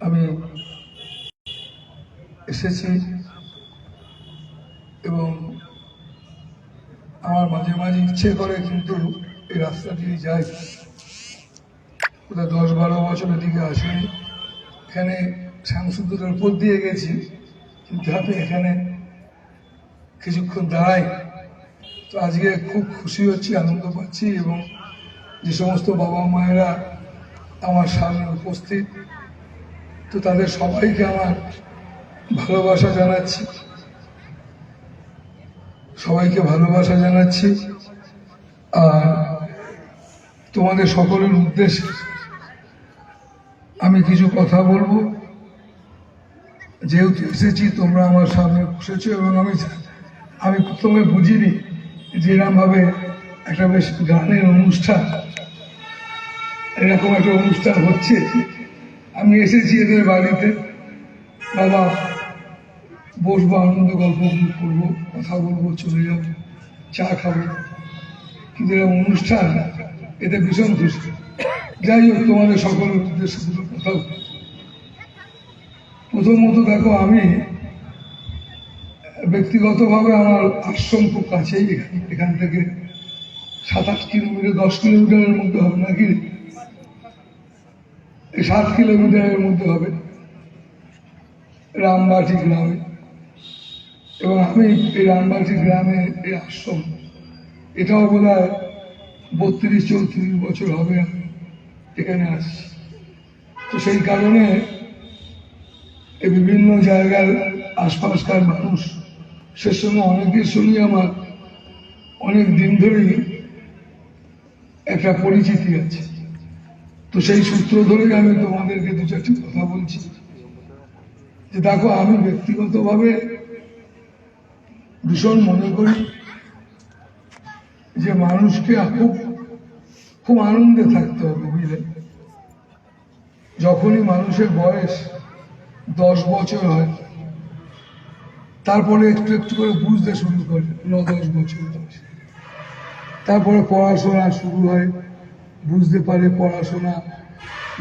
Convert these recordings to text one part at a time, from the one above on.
আমি এসেছি এবং আমার মাঝে মাঝে ইচ্ছে করে কিন্তু এই রাস্তা দিয়ে যাই। কোথায় দশ বারো বছরের দিকে আসেনি। এখানে শ্যামসুন্দরের উপর দিয়ে গেছি। কিন্তু আমি এখানে কিছুক্ষণ দাঁড়াই। তো আজকে খুব খুশি হচ্ছি, আনন্দ পাচ্ছি এবং যে সমস্ত বাবা মায়েরা আমার সামনে উপস্থিত। তো তাদের সবাইকে আমার ভালোবাসা জানাচ্ছি। সবাইকে ভালোবাসা জানাচ্ছি। আর তোমাদের সকলের উদ্দেশ্যে আমি কিছু কথা বলব। যেহেতু এসেছি, তোমরা আমার সামনে বসেছো এবং আমি আমি প্রথমে বুঝিনি যে একটা বেশ গানের অনুষ্ঠান এরকম একটা অনুষ্ঠান হচ্ছে। আমি এসেছি এদের বাড়িতে। বাবা, বসবো, আনন্দ, গল্প করব, কথা বলব, চলে যাব, চা খাব। কিন্তু এরকম অনুষ্ঠান, এতে ভীষণ খুশি। যাই হোক, তোমাদের সকলের উদ্দেশ্যে দুটো কথা প্রথমত দেখো, আমি ব্যক্তিগতভাবে আমার আশ্রম খুব কাছেই। এখান- থেকে সাত আট কিলোমিটার, দশ কিলোমিটারের মধ্যে হবে নাকি? সাত কিলোমিটারের মধ্যে হবে রামবাটি গ্রামে। এবং আমি এই রামবাটি গ্রামে এই আশ্রম, এটাও বোধ হয় বত্রিশ চৌত্রিশ বছর হবে আমি এখানে আসছি। তো সেই কারণে এই বিভিন্ন জায়গার আশপাশকার মানুষ, সে সঙ্গে অনেকের শুনি আমার, অনেক দিন ধরেই একটা পরিচিতি আছে। তো সেই সূত্র ধরেই আমি তোমাদেরকে দু চারটি কথা বলছি। যে দেখো, আমি ব্যক্তিগতভাবে ভীষণ মনে করি যে মানুষকে খুব খুব আনন্দে থাকতে হবে বুঝলে? যখনই মানুষের বয়স দশ বছর হয়, তারপরে একটু একটু করে বুঝতে শুরু করে, ন দশ বছর তারপরে পড়াশোনা শুরু হয় বুঝতে পারে পড়াশোনা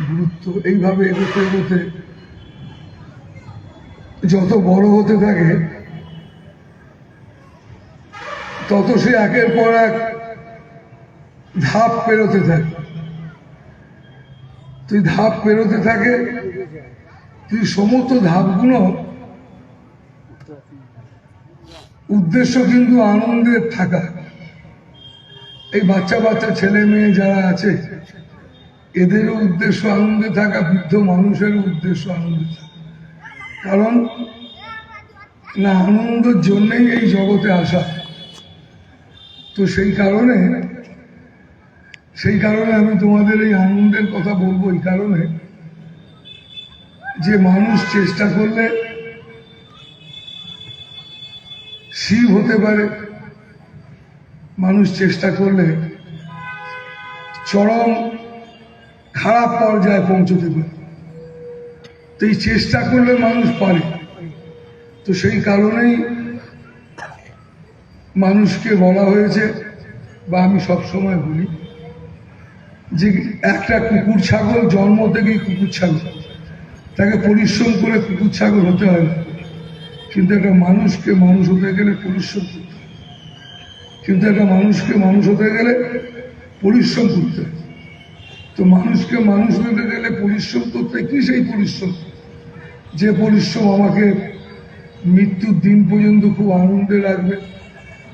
গুরুত্ব, এইভাবে এগোতে এগোতে যত বড় হতে থাকে, তত সে একের পর এক ধাপ পেরোতে থাকে। তুই ধাপ পেরোতে থাকে, তুই সমস্ত ধাপগুলো উদ্দেশ্য কিন্তু আনন্দের থাকা এই বাচ্চা বাচ্চা ছেলে মেয়ে যারা আছে এদেরও উদ্দেশ্য আনন্দে থাকা, বৃদ্ধ মানুষের উদ্দেশ্য আনন্দে কারণ, না, আনন্দের জন্যই এই জগতে আসা। তো সেই কারণে সেই কারণে আমি তোমাদের এই আনন্দের কথা বলব, এই কারণে যে মানুষ চেষ্টা করলে শিব হতে পারে মানুষ চেষ্টা করলে চরম খারাপ পর্যায়ে পৌঁছতে পারে। তো এই চেষ্টা করলে মানুষ পারে। তো সেই কারণেই মানুষকে বলা হয়েছে, বা আমি সবসময় বলি, যে একটা কুকুর ছাগল জন্ম থেকেই কুকুর ছাগল। তাকে পরিশ্রম করে কুকুর ছাগল হতে হয় না। কিন্তু একটা মানুষকে মানুষ হতে গেলে পরিশ্রম করতে কিন্তু একটা মানুষকে মানুষ হতে গেলে পরিশ্রম করতে তো মানুষকে মানুষ হতে গেলে পরিশ্রম করতে কি সেই পরিশ্রম? যে পরিশ্রম আমাকে মৃত্যুর দিন পর্যন্ত খুব আনন্দে রাখবে।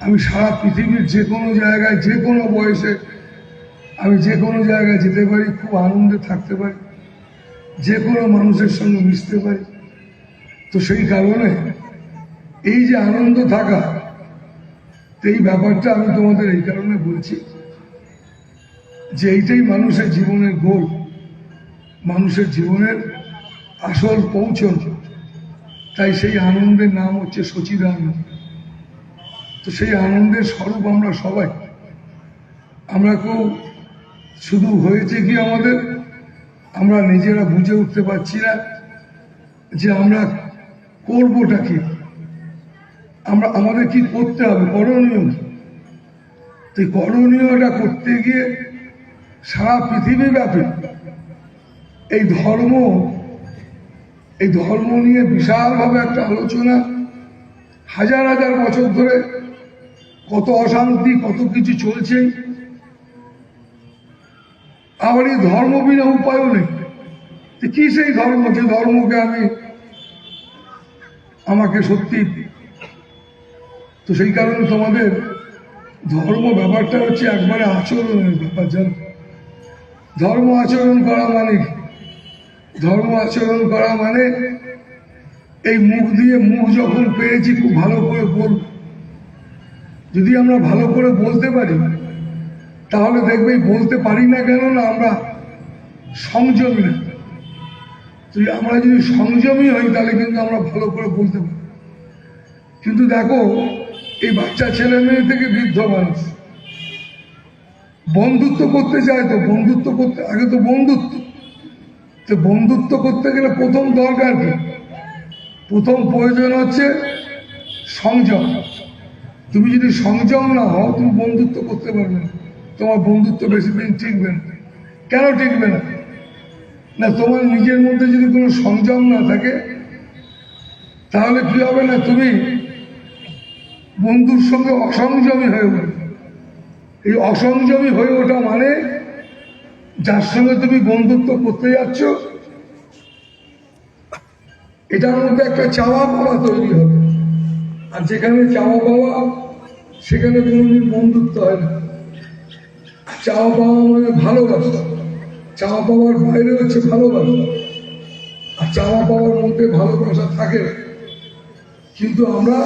আমি সারা পৃথিবীর যে কোনো জায়গায়, যে কোনো বয়সে আমি যে কোনো জায়গায় যেতে পারি, খুব আনন্দে থাকতে পারি। যে কোনো মানুষের সঙ্গে মিশতে পারি। তো সেই কারণে এই যে আনন্দ থাকা এই ব্যাপারটা আমি তোমাদের এই কারণে বলছি যে এইটাই মানুষের জীবনের গোল, মানুষের জীবনের আসল পৌঁছন তাই সেই আনন্দের নাম হচ্ছে সচিদানন্দ। তো সেই আনন্দের স্বরূপ আমরা সবাই। আমরা কেউ শুধু হয়েছে কি আমাদের? আমরা নিজেরা বুঝে উঠতে পারছি না যে আমরা করবোটা কি। আমরা, আমাদের কি করতে হবে? করণীয় তো করণীয়টা করতে গিয়ে সারা পৃথিবী ব্যাপী এই ধর্ম এই ধর্ম নিয়ে বিশালভাবে একটা আলোচনা, হাজার হাজার বছর ধরে কত অশান্তি, কত কিছু চলছে। আবার এই ধর্ম বিনা উপায়ও নেই। কি সেই ধর্ম? যে ধর্মকে আমি, আমাকে সত্যি তো সেই কারণে তোমাদের ধর্ম ব্যাপারটা হচ্ছে একবারে আচরণের ব্যাপার, জানো? ধর্ম আচরণ করা মানে ধর্ম আচরণ করা মানে এই মুখ দিয়ে মুখ যখন পেয়েছি, খুব ভালো করে বল যদি আমরা ভালো করে বলতে পারি, তাহলে দেখবে বলতে পারি না কেন না আমরা সংযমী না। যদি আমরা যদি সংযমী হই, তাহলে কিন্তু আমরা ভালো করে বলতে পারি। কিন্তু দেখো এই বাচ্চা ছেলে মেয়ে থেকে বৃদ্ধ মানুষ। বন্ধুত্ব করতে চায় তো বন্ধুত্ব করতে, আগে তো বন্ধুত্ব। তো বন্ধুত্ব করতে গেলে প্রথম দরকার কি? প্রথম প্রয়োজন হচ্ছে সংযম। তুমি যদি সংযম না হও, তুমি বন্ধুত্ব করতে পারবে না। তোমার বন্ধুত্ব বেশি দিন টিকবে না। কেন টিকবে না? না, তোমার নিজের মধ্যে যদি কোনো সংযম না থাকে, তাহলে কি হবে না? তুমি বন্ধুর সঙ্গে অসংযমী হয়ে ওঠে। এই অসংযমী হয়ে ওঠা মানে যার সঙ্গে তুমি বন্ধুত্ব করতে যাচ্ছ, এটার মধ্যে একটা চাওয়া পাওয়া তৈরি হবে। আর যেখানে চাওয়া পাওয়া, সেখানে কোনোদিন বন্ধুত্ব হয় না। চাওয়া পাওয়া মানে ভালোবাসা। চাওয়া পাওয়ার বাইরে হচ্ছে ভালোবাসা। আর চাওয়া পাওয়ার মধ্যে ভালোবাসা থাকে কিন্তু আমরা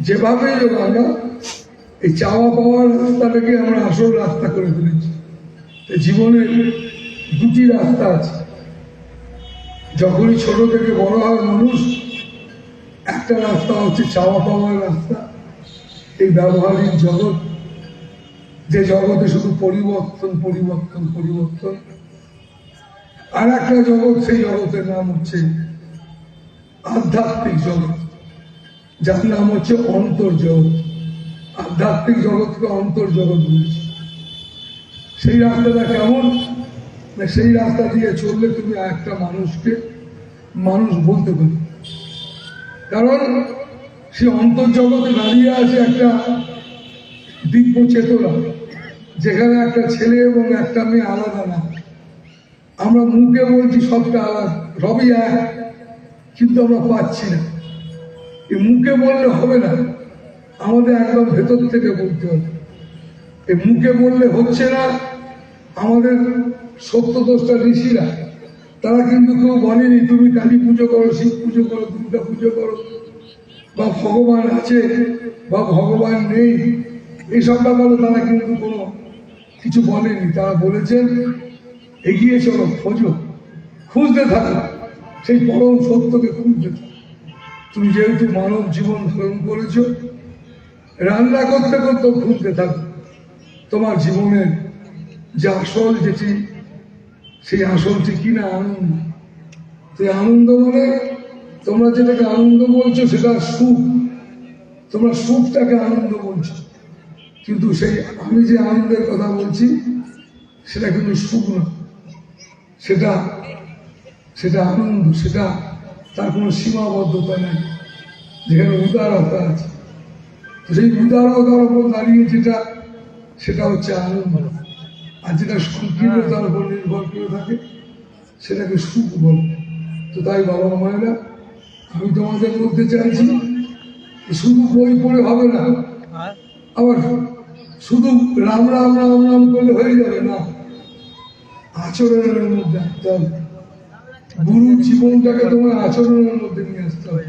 যেভাবেই হোক আমরা এই চাওয়া পাওয়ার রাস্তাটাকে আমরা আসল রাস্তা করে ফেলেছি এই জীবনে দুটি রাস্তা আছে। যখনই ছোট থেকে বড় হয় মানুষ, একটা রাস্তা হচ্ছে চাওয়া পাওয়ার রাস্তা। এই ব্যবহারিক জগৎ, যে জগতে শুধু পরিবর্তন পরিবর্তন পরিবর্তন। আর একটা জগৎ, সেই জগতের নাম হচ্ছে আধ্যাত্মিক জগৎ। যার নাম হচ্ছে অন্তর্জগৎ। আধ্যাত্মিক জগৎকে অন্তর্জগৎ বলেছে সেই রাস্তাটা কেমন? সেই রাস্তা দিয়ে চললে তুমি একটা মানুষকে, মানুষ বলতে পারো কারণ সে অন্তর্জগতে দাঁড়িয়ে আছে একটা দিব্য চেতনা, যেখানে একটা ছেলে এবং একটা মেয়ে আলাদা না। আমরা মুখে বলছি সবটা আলাদা সবই এক, কিন্তু আমরা পাচ্ছি না। মুখে বললে হবে না। আমাদের একদম ভেতর থেকে বলতে হবে। এই মুখে বললে হচ্ছে না, আমাদের সত্য দোষটা ঋষিরা। তারা কিন্তু কেউ বলেনি, তুমি কালী পুজো করো, শিব পুজো করো, দুর্গা পুজো করো, বা ভগবান আছে বা ভগবান নেই। এইসব ব্যাপারে তারা কিন্তু কোনো কিছু বলেনি। তারা বলেছেন, এগিয়ে চলো, খোঁজো। খুঁজতে থাকো, সেই পরম সত্যকে খুঁজতে থাকো। তুমি যেহেতু মানব জীবন ধারণ করেছ, রান্না করতে করতে খুঁজতে থাকো। তোমার জীবনের যে আসল যেটি, সেই আসলটি কিনা আনন্দ? সেই আনন্দ মানে তোমরা যেটাকে আনন্দ বলছো, সেটা সুখ। তোমরা সুখটাকে আনন্দ বলছো। কিন্তু সেই আমি যে আনন্দের কথা বলছি, সেটা কিন্তু সুখ না। সেটা সেটা আনন্দ, সেটা তার কোনো সীমাবদ্ধতা নেই। যেখানে উদারতা আছে। তো সেই উদারতার উপর দাঁড়িয়ে যেটা, সেটা হচ্ছে আনন্দ। আর যেটা সংকীর্ণতার উপর নির্ভর করে থাকে, সেটাকে সুখ বলে। তো তাই বাবা মায়েরা, আমি তোমাদের বলতে চাইছি, শুধু বই পড়ে হবে না। আবার শুধু রাম রাম রাম রাম করলে হয়ে যাবে না। আচরণের মধ্যে আনতে হবে। গুরুর জীবনটাকে তোমার আচরণের মধ্যে নিয়ে আসতে হবে।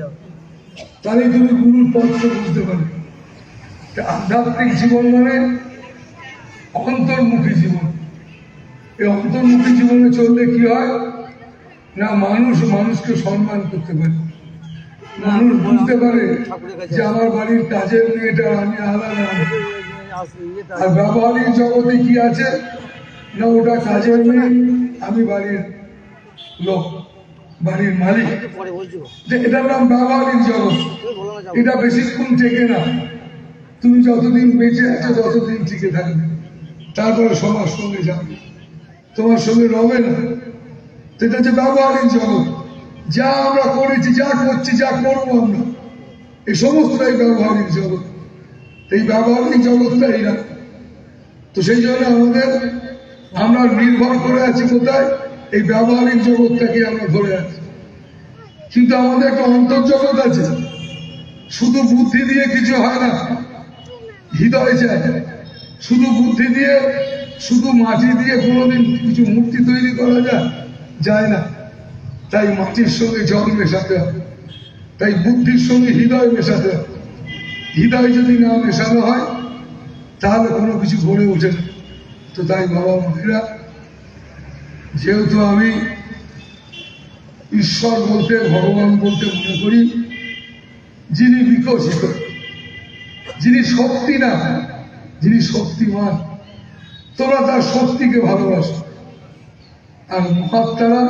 তাহলে তুমি গুরুর পথকে বুঝতে পারবে। আধ্যাত্মিক জীবন মানে অন্তর্মুখী জীবন। এই অন্তর্মুখী জীবনে চললে কি হয়? না, মানুষ মানুষকে সম্মান করতে পারে। মানুষ বুঝতে পারে যে আমার বাড়ির কাজের মেয়েটা আমি আলাদা। আর ব্যবহারিক জগতে কি আছে? না, ওটা কাজের মেয়ে, আমি বাড়ির লোক, বাড়ির মালিক। যে এটার নাম ব্যবহারিক জগৎ। না এটা বেশিক্ষণ টেকে না। তুমি যতদিন বেঁচে আছো, ততদিন টিকে থাকবে। তারপরে সবার সঙ্গে যাবে। তোমার সঙ্গে রবে না। এটা হচ্ছে ব্যবহারিক জগৎ। যা আমরা করেছি, যা করছি, যা করব আমরা, এই সমস্তটাই ব্যবহারিক জগৎ। এই ব্যবহারিক জগৎটা এইরা তো সেই জন্য আমাদের, আমরা নির্ভর করে আছি কোথায়? এই ব্যবহারিক জগৎটাকে আমরা ধরে আছি। কিন্তু আমাদের একটা অন্তর্জগৎ আছে। শুধু বুদ্ধি দিয়ে কিছু হয় না, হৃদয় চায়। শুধু বুদ্ধি দিয়ে, শুধু মাটি দিয়ে কোনোদিন কিছু মূর্তি তৈরি করা যায় যায় না। তাই মাটির সঙ্গে জল মেশাতে হবে তাই বুদ্ধির সঙ্গে হৃদয় মেশাতে হবে হৃদয় যদি না মেশানো হয়, তাহলে কোনো কিছু গড়ে ওঠে না। তো তাই বাবা মায়েরা যেহেতু আমি ঈশ্বর বলতে, ভগবান বলতে মনে করি, যিনি বিকশিত, যিনি শক্তি না যিনি শক্তিমান তোমরা তার শক্তিকে ভালোবাসো, আর মহাত্মারা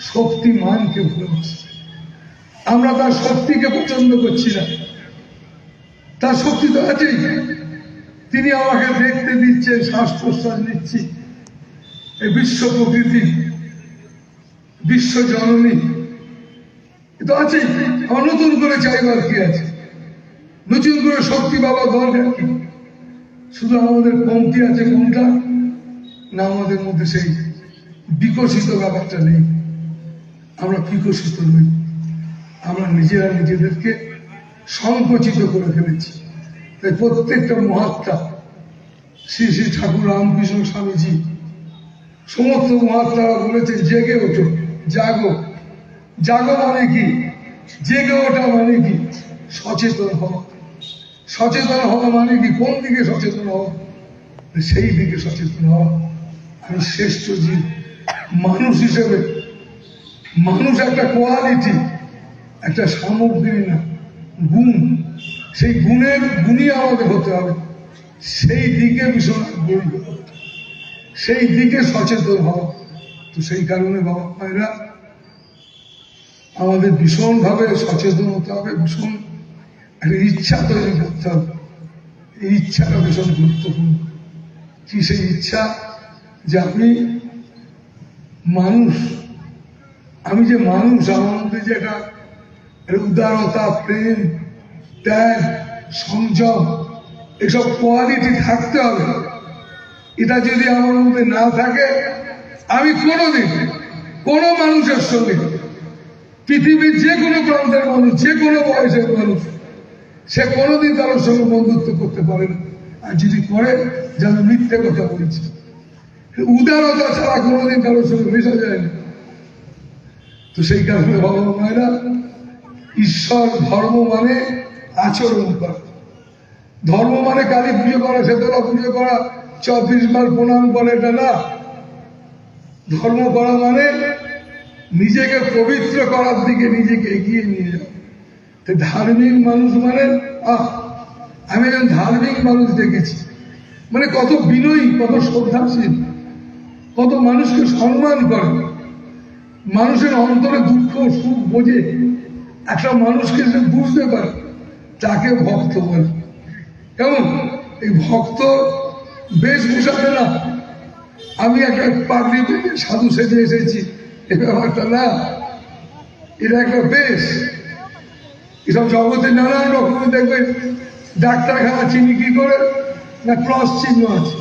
শক্তিমানকে ভালোবাসে। আমরা তার শক্তিকে পছন্দ করছি না। তার শক্তি তো আছেই। তিনি আমাকে দেখতে দিচ্ছেন, শ্বাস প্রশ্বাস নিচ্ছি। এই বিশ্ব প্রকৃতি, বিশ্ব জননী তো আমার নতুন করে চাইবার কি আছে? নতুন করে শক্তি পাওয়ার দরকার কি? শুধু আমাদের কমতি আছে কোনটা? না আমাদের মধ্যে সেই বিকশিত ব্যাপারটা নেই। আমরা বিকশিত নই। আমরা নিজেরা নিজেদেরকে সংকুচিত করে ফেলেছি। তাই প্রত্যেকটা মহাত্মা শ্রী শ্রী ঠাকুর রামকৃষ্ণ স্বামীজি সমস্ত মহাত্মারা বলেছেন জেগে ওঠো, জাগো। জাগো মানে কি? জেগে ওঠা মানে কি? সচেতন হওয়া। সচেতন হওয়া মানে কি? কোন দিকে সচেতন হওয়া? সেই দিকে সচেতন হওয়া। আমি শ্রেষ্ঠ জীব, মানুষ হিসেবে। মানুষ একটা কোয়ালিটি, একটা সামগ্রী না, গুণ। সেই গুণের গুণই আমাদের হতে হবে। সেই দিকে ভীষণ আগ্রহী হতে হবে। সেই দিকে সচেতন হওয়া তো সেই কারণে বাবা মায়েরা আমাদের ভীষণভাবে সচেতন হতে হবে, ভীষণ একটা ইচ্ছা তৈরি করতে হবে। এই ইচ্ছাটা ভীষণ গুরুত্বপূর্ণ। কি সেই ইচ্ছা? যে আমি মানুষ, আমি যে মানুষ, আমার মধ্যে যে একটা উদারতা, প্রেম, ত্যাগ, সংযম, এসব কোয়ালিটি থাকতে হবে। এটা যদি আমার মধ্যে না থাকে, আমি কোনোদিন কোনো মানুষের সঙ্গে পৃথিবীর যে কোনো প্রান্তের মানুষ, যে কোনো বয়সের মানুষ, সে কোনোদিন কারোর সঙ্গে বন্ধুত্ব করতে পারে না। আর যদি করে যেন মিথ্যে কথা বলছে। উদারতা ছাড়া কোনোদিন কারোর সঙ্গে মেশা যায় না। তো সেই কারণে বাবা মায়েরা, ঈশ্বর ধর্ম মানে আচরণ করা। ধর্ম মানে কালী পুজো করা সেতলা পুজো করা চব্বিশ বার প্রণাম করে এটা না। ধর্ম করা মানে নিজেকে পবিত্র করার দিকে নিজেকে এগিয়ে নিয়ে যাওয়া। তো ধার্মিক মানুষ মানে আহ, আমি একজন ধার্মিক মানুষ দেখেছি। মানে কত বিনয়ী, কত শ্রদ্ধাশীল, কত মানুষকে সম্মান করে। মানুষের অন্তরে দুঃখ, সুখ বোঝে। একটা মানুষকে সে বুঝতে পারে, তাকে ভক্ত বলে। কেমন? এই ভক্ত বেশভূষাতে না আমি একটা পাগড়ি সাধু সেজে এসেছি। এ ব্যাপারটা না, এটা একটা বেশ। এসব জগতে নানান রকমের দেখবেন, ডাক্তারখানা চিনি কি করে, না ক্রস চিহ্ন আছে।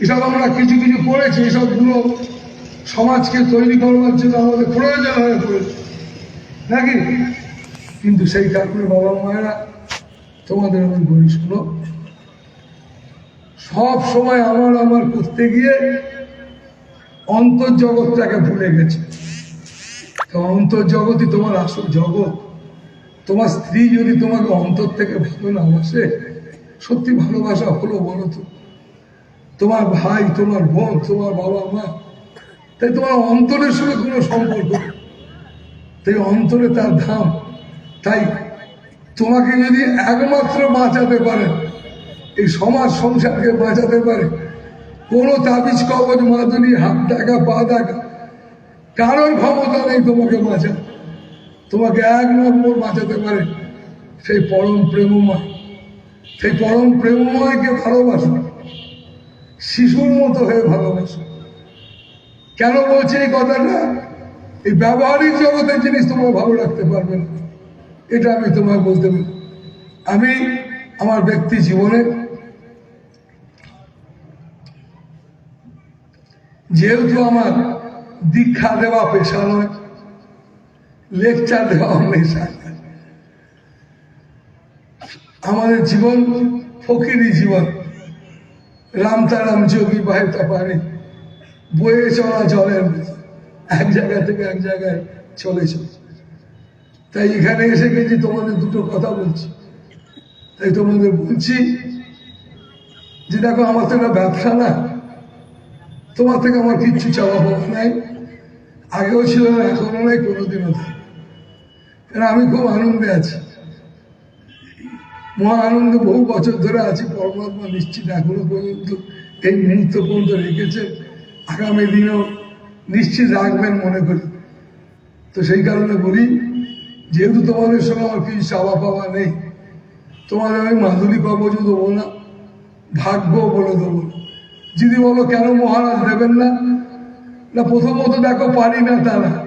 এসব আমরা কিছু কিছু করেছি, এসবগুলো সমাজকে তৈরি করবার জন্য আমাদের প্রয়োজন হয়ে পড়েছে। নাকি? কিন্তু সেই কারণে বাবা মায়েরা তোমাদের আমি বলি, শোনো। সব সময় আমার আমার করতে গিয়ে অন্তর্জগৎটাকে ভুলে গেছে। তো অন্তর্জগতই তোমার আসল জগৎ। তোমার স্ত্রী যদি তোমাকে অন্তর থেকে ভালো না বাসে, সত্যি ভালোবাসা হলো বলো তো। তোমার ভাই, তোমার বোন, তোমার বাবা মা, তাই তোমার অন্তরের সঙ্গে কোনো সম্পর্ক তাই অন্তরে তার ধাম তাই তোমাকে যদি একমাত্র বাঁচাতে পারে এই সমাজ সংসারকে বাঁচাতে পারে। কোনো তাবিজ, কবজ মাদুরি হাত দেখা, পা দেখা, কারোর ক্ষমতা নেই তোমাকে বাঁচা তোমাকে এক নম্বর বাঁচাতে পারে সেই পরম প্রেমময়। সেই পরম প্রেমময়কে ভালোবাসো। শিশুর মতো হয়ে ভালোবাসো। কেন বলছি এই কথাটা? এই ব্যবহারিক জগতের জিনিস তোমরা ভালো রাখতে পারবে না। এটা আমি তোমায় বলতে পারি। আমি আমার ব্যক্তি জীবনে যেহেতু আমার দীক্ষা দেওয়া পেশা নয় লেকচার দেওয়া পেশা আমাদের জীবন ফকিরি জীবন রামতারাম যোগী বাহিতা পারে বয়ে চলা জলের। এক জায়গা থেকে এক জায়গায় চলে চলে তাই এখানে এসে গেছি, তোমাদের দুটো কথা বলছি তাই তোমাদের বলছি যে দেখো, আমার তো এটা ব্যবসা না তোমার থেকে আমার কিচ্ছু চাওয়া পাওয়া নাই। আগেও ছিল না, এখনও নাই, কোনোদিনও কারণ আমি খুব আনন্দে আছি। মহা আনন্দে বহু বছর ধরে আছি, পরমাত্মা নিশ্চিত এখনও পর্যন্ত এই মুহূর্ত পর্যন্ত রেখেছে। আগামী দিনেও নিশ্চিত রাখবেন মনে করি। তো সেই কারণে বলি, যেহেতু তোমাদের সঙ্গে আমার কিছু চাওয়া পাওয়া নেই তোমাদের আমি মাধুরী কবচ দেবো না ভাগ্য বলে দেবো না। যদি বলো কেন মহারাজ দেবেন না? না, প্রথমত দেখো পারি না তারা।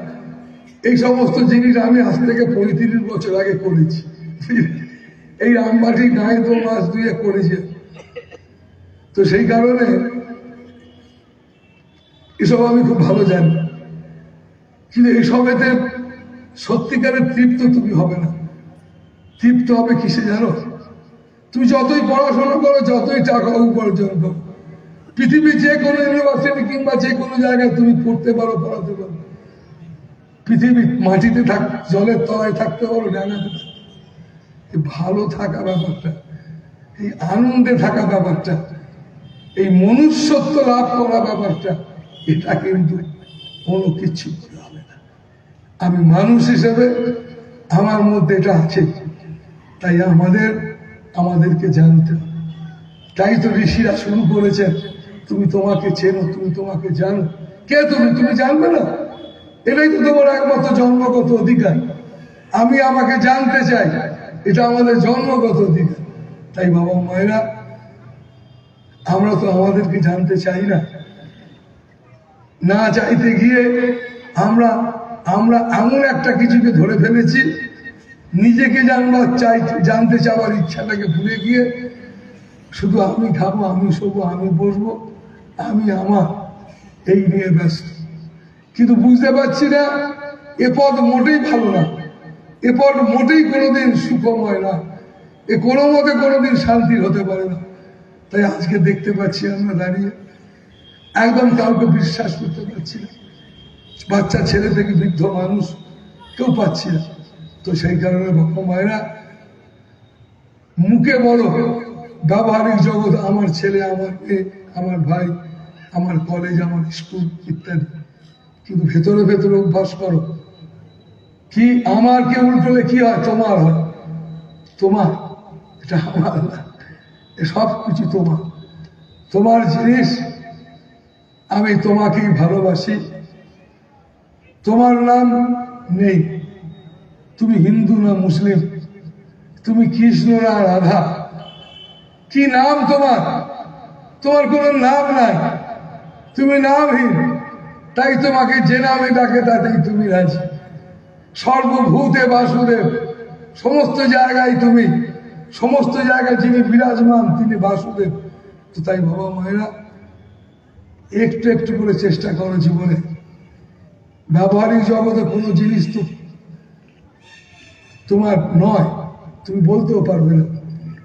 এই সমস্ত জিনিস আমি আজ থেকে পঁয়ত্রিশ বছর আগে করেছি। এই রামবাটির গায়ে তো মাস দুয়ে করেছে। তো সেই কারণে এসব আমি খুব ভালো জানি। কিন্তু এইসবেতে সত্যিকারের তৃপ্ত তুমি হবে না। তৃপ্ত হবে কিসে জানো? তুমি যতই পড়াশোনা করো, যতই টাকা উপার্জন করো পৃথিবীর যে কোনো ইউনিভার্সিটি কিংবা যে কোনো জায়গায় তুমি পড়তে পারো, পড়াতে পারো। পৃথিবীর মাটিতে থাক, জলের তলায় থাকতে পারো, ডাঙাতে এই ভালো থাকা ব্যাপারটা, এই আনন্দে থাকা ব্যাপারটা, এই মনুষ্যত্ব লাভ করা ব্যাপারটা, এটা কিন্তু কোনো কিছু হবে না। আমি মানুষ হিসেবে আমার মধ্যে এটা আছে। তাই আমাদের, আমাদেরকে জানতে তাই তো ঋষিরা শুরু করেছেন, তুমি তোমাকে চেনো, তুমি তোমাকে জানো। কে তুমি? তুমি জানবে না? এটাই তো তোমার একমাত্র জন্মগত অধিকার। আমি আমাকে জানতে চাই, এটা আমাদের জন্মগত অধিকার। তাই বাবা মায়েরা, আমরা তো আমাদেরকে জানতে চাই না। না চাইতে গিয়ে আমরা আমরা এমন একটা কিছুকে ধরে ফেলেছি নিজেকে জানবার চাই, জানতে চাওয়ার ইচ্ছাটাকে ভুলে গিয়ে। শুধু আমি খাব আমি শোবো, আমি বসবো, আমি আমার এই নিয়ে ব্যস্ত। কিন্তু বুঝতে পারছি না, এ পথ মোটেই ভালো না। এ পথ মোটেই কোনোদিন সুখময় না। এ কোনো মতে কোনোদিন শান্তির হতে পারে না। তাই আজকে দেখতে পাচ্ছি আমরা দাঁড়িয়ে। একদম কাউকে বিশ্বাস করতে পারছি না। বাচ্চা, ছেলে থেকে বৃদ্ধ মানুষ কেউ পাচ্ছি না। তো সেই কারণে বাবা মায়েরা মুখে বলো, ব্যবহারিক জগৎ, আমার ছেলে, আমার মেয়ে, আমার ভাই, আমার কলেজ আমার স্কুল ইত্যাদি। কিন্তু ভেতরে ভেতরে অভ্যাস করো। কি আমার কে উল্টোলে কি হয়? তোমার হয়। তোমার, এটা আমার না। সব কিছু তোমার। তোমার জিনিস, আমি তোমাকেই ভালোবাসি। তোমার নাম নেই। তুমি হিন্দু না মুসলিম? তুমি কৃষ্ণ না রাধা? কি নাম তোমার? তোমার কোনো নাম নাই। তুমি নামহীন। তাই তোমাকে যে নামে ডাকে তাতেই তুমি রাজি। সর্বভূতে বাসুদেব, সমস্ত জায়গায় তুমি, সমস্ত জায়গায় যিনি বিরাজমান, তিনি বাসুদেব। তো তাই বাবা মায়েরা, একটু একটু করে চেষ্টা করো জীবনে। ব্যবহারিক জগতে কোনো জিনিস তো তোমার নয়, তুমি বলতেও পারবে না।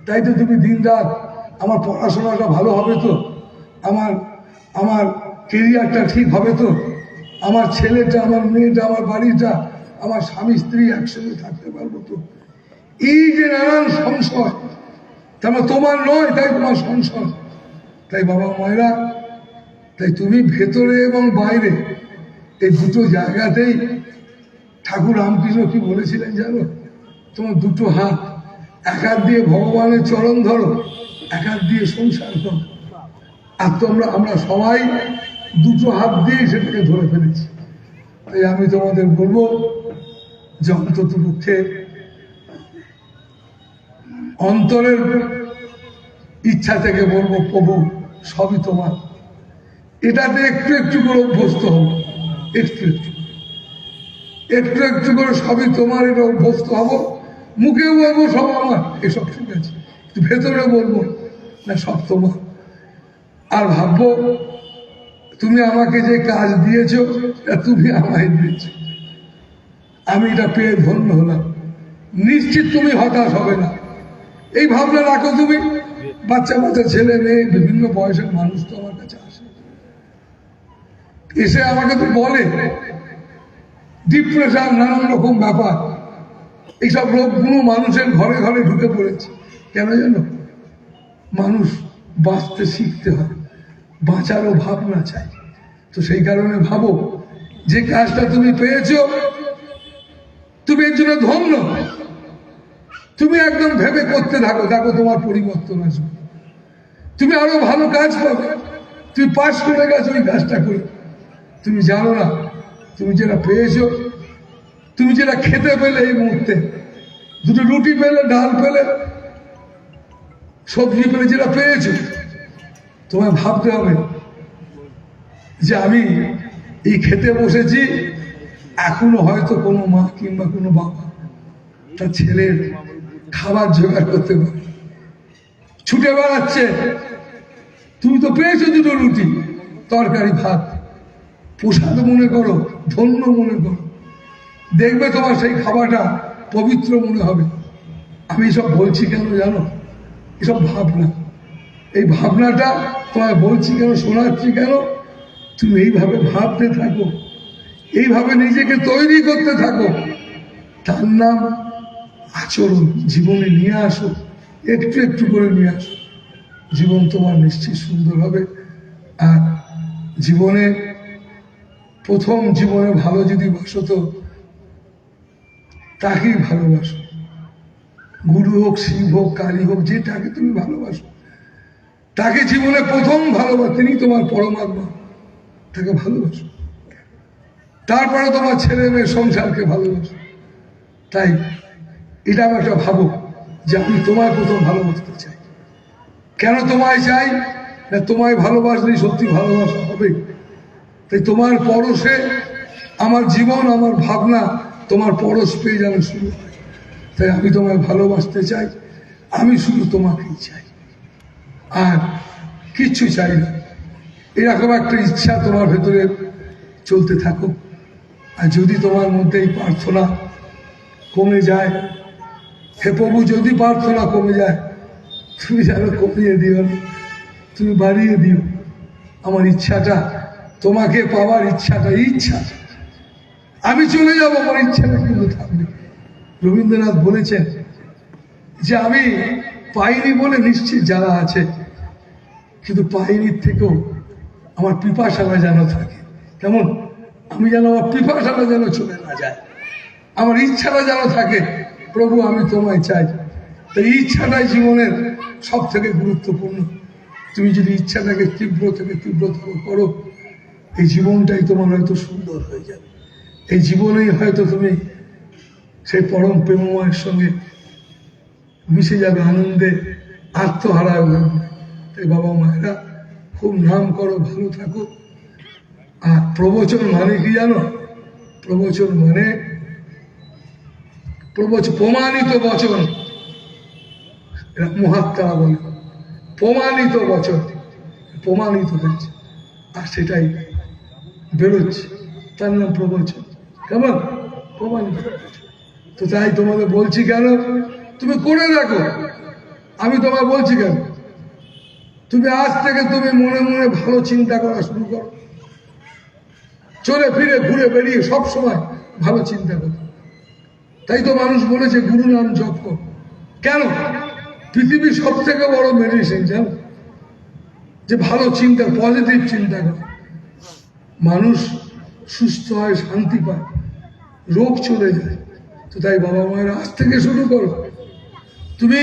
তাই তো তুমি দিন রাত আমার পড়াশোনাটা ভালো হবে তো? আমার আমার কেরিয়ারটা ঠিক হবে তো? আমার ছেলেটা, আমার মেয়েটা, আমার বাড়িটা, আমার স্বামী, স্ত্রী একসঙ্গে থাকতে পারব তো? এই যে নানান সংশয় তারপর তোমার নয়, তাই তোমার সংশয়। তাই বাবা মায়েরা, তাই তুমি ভেতরে এবং বাইরে, এই দুটো জায়গাতেই ঠাকুর রামকৃষ্ণ কি বলেছিলেন জানো? তোমার দুটো হাত, এক হাত দিয়ে ভগবানের চরণ ধরো, এক হাত দিয়ে সংসার ধরো। আর তোমরা, আমরা সবাই দুটো হাত দিয়ে সেটাকে ধরে ফেলেছি। তাই আমি তোমাদের বলব যে অন্তত পক্ষে অন্তরের ইচ্ছা থেকে বলব, প্রভু, সবই তোমার। এটাতে একটু একটু করে অভ্যস্ত হব একটু একটু। একটু একটু করে সবই তোমার, এটা অভ্যস্ত হব। মুখে বলব সব আমার, এসব ঠিক আছে। কিন্তু ভেতরে বলব, না, সব তোমার। আর ভাববো, তুমি আমাকে যে কাজ দিয়েছ তুমি আমায় দিয়েছ। আমি এটা পেয়ে ধন্য হলাম। নিশ্চিত তুমি হতাশ হবে না। এই ভাবনা রাখো তুমি। বাচ্চা বাচ্চা, ছেলে, মেয়ে, বিভিন্ন বয়সের মানুষ তো আমার কাছে আসে। এসে আমাকে তো বলে ডিপ্রেশন নানান রকম ব্যাপার। এইসব রোগগুলো মানুষের ঘরে ঘরে ঢুকে পড়েছে। কেন জানো? মানুষ বাঁচতে শিখতে হয়, বাঁচারও ভাবনা চাই। তো সেই কারণে ভাবো, যে কাজটা তুমি পেয়েছ, তুমি এর জন্য ধন্য। তুমি একদম ভেবে করতে থাকো, দেখো তোমার পরিবর্তন আসবে। তুমি আরও ভালো কাজ পাবে। তুমি পাস করে গেছো ওই কাজটা করে। তুমি জানো না, তুমি যেটা পেয়েছ তুমি যেটা খেতে পেলে এই মুহূর্তে, দুটো রুটি পেলে, ডাল পেলে, সবজি পেলে যেটা পেয়েছ, তোমায় ভাবতে হবে যে আমি এই খেতে বসেছি, এখনও হয়তো কোনো মা কিংবা কোনো বাবা তার ছেলের খাবার জোগাড় করতে পারে। ছুটে বেড়াচ্ছে। তুমি তো পেয়েছ দুটো রুটি, তরকারি, ভাত। প্রসাদ মনে করো, ধন্য মনে করো। দেখবে তোমার সেই খাবারটা পবিত্র মনে হবে। আমি এসব বলছি কেন জানো? এসব ভাবনা। এই ভাবনাটা তোমায় বলছি কেন, শোনাচ্ছি কেন? তুমি এইভাবে ভাবতে থাকো। এইভাবে নিজেকে তৈরি করতে থাকো। তার নাম আচরণ। জীবনে নিয়ে আসো। একটু একটু করে নিয়ে আসো। জীবন তোমার নিশ্চয়ই সুন্দর হবে। আর জীবনে, প্রথম জীবনে ভালো যদি বাসো তাকেই ভালোবাসো। গুরু হোক, শিব হোক, কালী হোক, যেটাকে তুমি ভালোবাসো। তাকে জীবনে প্রথম ভালোবাসো, তিনি তোমার পরমাত্মা। তাকে ভালোবাসো। তারপরে তোমার ছেলে মেয়ে সংসারকে ভালোবাসো। তাই এটা আমি একটা ভাবো যে আমি তোমায় প্রথম ভালোবাসতে চাই। কেন তোমায় চাই? না, তোমায় ভালোবাসলেই সত্যি ভালোবাসা হবে। তাই তোমার পরশে আমার জীবন, আমার ভাবনা তোমার পরশ পেয়ে যেন শুরু হয়। তাই আমি তোমায় ভালোবাসতে চাই, আমি শুধু তোমাকেই চাই। আর কিচ্ছু চাই না। এরকম একটা ইচ্ছা তোমার ভেতরে চলতে থাকো আর যদি তোমার মধ্যে এই প্রার্থনা কমে যায়, হে প্রভু, যদি প্রার্থনা কমে যায়, তুমি যেন কমিয়ে দিও তুমি বাড়িয়ে দিও। আমার ইচ্ছাটা, তোমাকে পাওয়ার ইচ্ছাটা, ইচ্ছা। আমি চলে যাব আমার ইচ্ছাটা কিন্তু থাকবে রবীন্দ্রনাথ বলেছেন যে আমি পাইনি বলে নিশ্চিত যারা আছে, কিন্তু পাইনির থেকেও আমার পিপাসাটা যেন থাকে। কেমন? আমি যেন আমার পিপাসাটা যেন চলে না যায়। আমার ইচ্ছাটা যেন থাকে, প্রভু আমি তোমায় চাই। তাই ইচ্ছাটাই জীবনের সব থেকে গুরুত্বপূর্ণ। তুমি যদি ইচ্ছাটাকে তীব্র থেকে তীব্রতর করো, এই জীবনটাই তোমার হয়তো সুন্দর হয়ে যাবে। এই জীবনেই হয়তো তুমি সেই পরম প্রেমময়ের সঙ্গে মিশে যাবে আনন্দে, আত্মহারা তাই বাবা মায়েরা, খুব নাম করো, ভালো থাকো। আর প্রবচন মানে কি জানো? প্রবচন মানে প্রবচন প্রমাণিত বচন। এরা মহাত্মারা বলে। প্রমাণিত বচন। প্রমাণিত হয়েছে। আর সেটাই বেরোচ্ছে। তার নাম প্রবচন। কেমন প্রমাণিত তো তাই তোমাদের বলছি কেন? তুমি করে দেখো। আমি তোমায় বলছি কেন? তুমি আজ থেকে তুমি মনে মনে ভালো চিন্তা করা শুরু করো। চলে ফিরে, ঘুরে বেরিয়ে সব সময় ভালো চিন্তা করো। তাই তো মানুষ বলেছে, গুরু নাম জপ কর। কেন? পৃথিবীর সব থেকে বড় মেডিসিন জানো? যে ভালো চিন্তা পজিটিভ চিন্তা করে। মানুষ সুস্থ হয় শান্তি পায়। রোগ চলে যায়। তো তাই বাবা মায়ের আজ থেকে শুরু করো। তুমি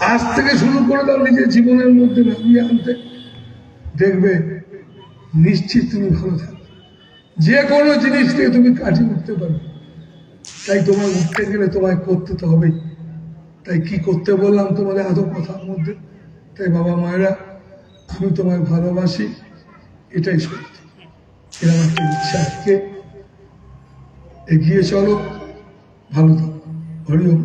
আজ থেকে শুরু করে দাও নিজের জীবনের মধ্যে নামিয়ে আনতে। দেখবে নিশ্চিত তুমি ভালো থাকবে। যে কোনো জিনিস থেকে তুমি কাটিয়ে উঠতে পারবে। তাই তোমায় উঠতে গেলে তোমায় করতে তো হবেই। তাই কি করতে বললাম তোমাদের এত কথার মধ্যে? তাই বাবা মায়েরা, আমি তোমায় ভালোবাসি। এটাই সত্যি। এরকম আমাকে ইচ্ছা আজকে এগিয়ে চলো ভালো থাকো। হরিওম